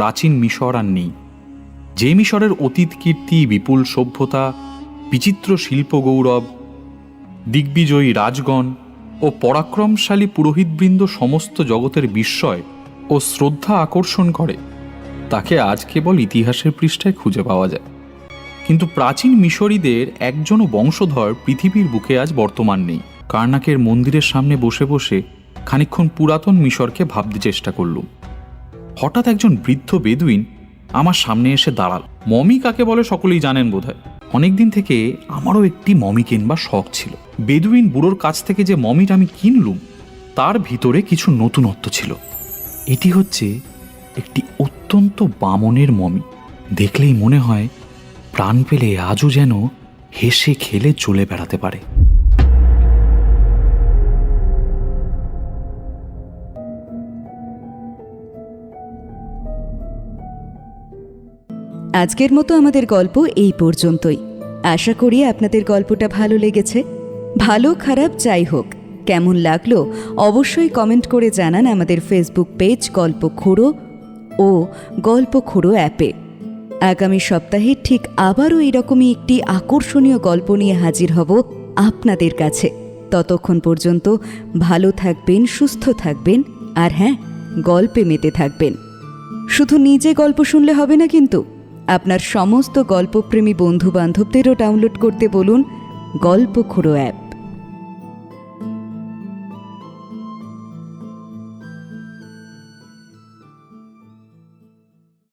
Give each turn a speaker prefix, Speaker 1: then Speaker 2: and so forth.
Speaker 1: প্রাচীন মিশর আর নেই। যে মিশরের অতীত কীর্তি, বিপুল সভ্যতা, বিচিত্র শিল্প গৌরব, দিগ্বিজয়ী রাজগণ ও পরাক্রমশালী পুরোহিতবৃন্দ সমস্ত জগতের বিস্ময় ও শ্রদ্ধা আকর্ষণ করে, তাকে আজ কেবল ইতিহাসের পৃষ্ঠায় খুঁজে পাওয়া যায়। কিন্তু প্রাচীন মিশরীদের একজনও বংশধর পৃথিবীর বুকে আজ বর্তমান নেই। কার্নাকের মন্দিরের সামনে বসে বসে খানিকক্ষণ পুরাতন মিশরকে ভাবতে চেষ্টা করলুম। হঠাৎ একজন বৃদ্ধ বেদুইন আমার সামনে এসে দাঁড়াল। মমি কাকে বলে সকলেই জানেন বোধহয়। অনেকদিন থেকে আমারও একটি মমি কিনবার শখ ছিল। বেদুইন বুড়োর কাছ থেকে যে মমিটা আমি কিনলুম, তার ভিতরে কিছু নতুনত্ব ছিল। এটি হচ্ছে একটি অত্যন্ত বামনের মমি। দেখলেই মনে হয়, প্রাণ পেলে আজও যেন হেসে খেলে চলে বেড়াতে পারে।
Speaker 2: আজকের মতো আমাদের গল্প এই পর্যন্তই। আশা করি আপনাদের গল্পটা ভালো লেগেছে। ভালো, খারাপ, যাই হোক, কেমন লাগল অবশ্যই কমেন্ট করে জানান আমাদের ফেসবুক পেজ গল্প খুঁড়ো ও গল্প খুঁড়ো অ্যাপে। আগামী সপ্তাহে ঠিক আবারও এরকমই একটি আকর্ষণীয় গল্প নিয়ে হাজির হব আপনাদের কাছে। ততক্ষণ পর্যন্ত ভালো থাকবেন, সুস্থ থাকবেন আর হ্যাঁ গল্পে মেতে থাকবেন। শুধু নিজে গল্প শুনলে হবে না কিন্তু। আপনার সমস্ত গল্পপ্রেমী বন্ধু বান্ধবদেরও ডাউনলোড করতে বলুন গল্প খুঁড়ো অ্যাপ